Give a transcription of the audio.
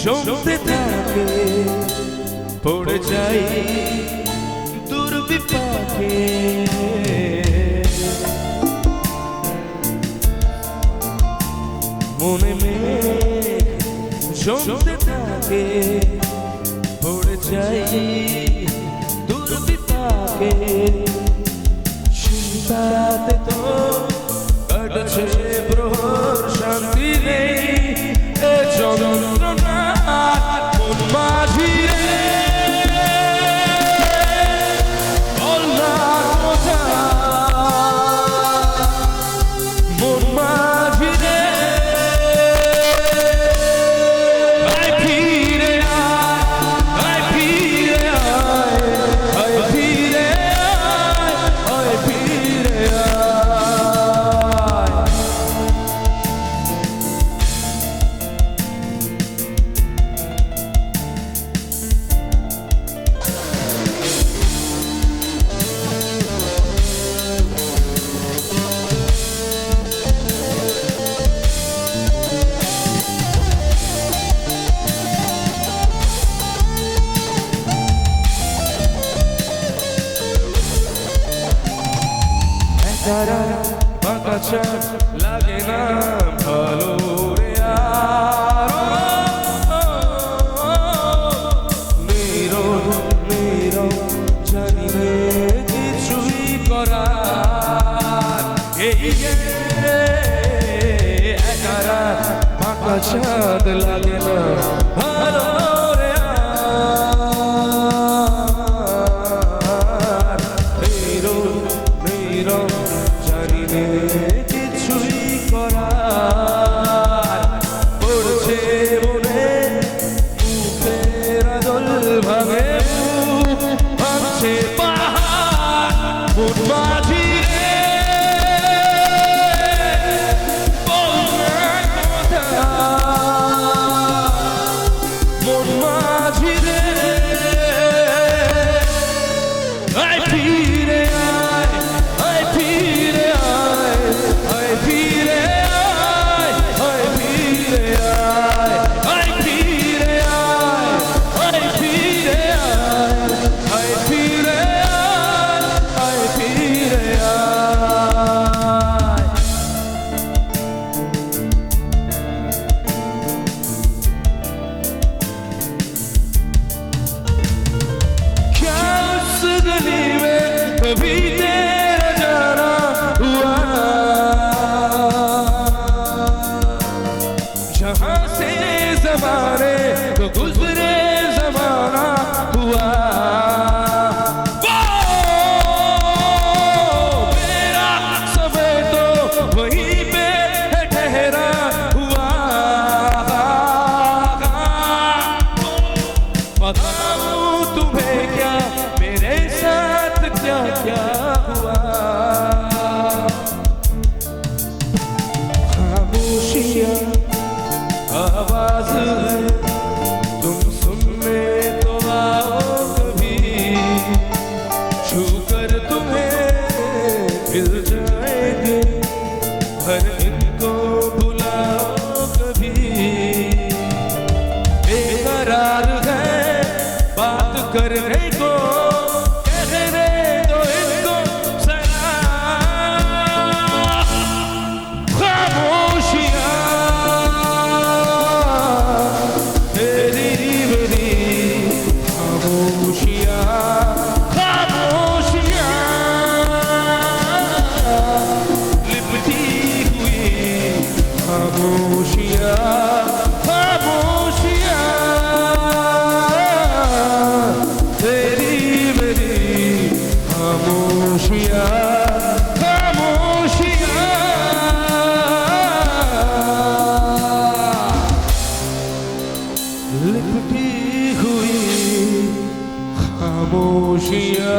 জমতে থাকে পড়ে যাই দুর্বিপাকে। মনে মেঘ জমতে থাকে পড়ে যাই দুর্বিপাকে। চিন্তাতে তো কাটছে প্রহর শান্তি নেই এ যন্ত্রণা ফাঁকা ছাড় লাগে না ভালো রে নীরব নীরব জানি রে কিছুই করা এই যে একা भी तेरा जाना हुआ जहां से जमाने को गुजर मिल जाएँगे हर इनको बुलाओ कभी। बेकरार है बात करने को খাবুশিয়া খাবুশিয়া তেরি মেরি খাবুশিয়া लिपटी हुई खामोशिया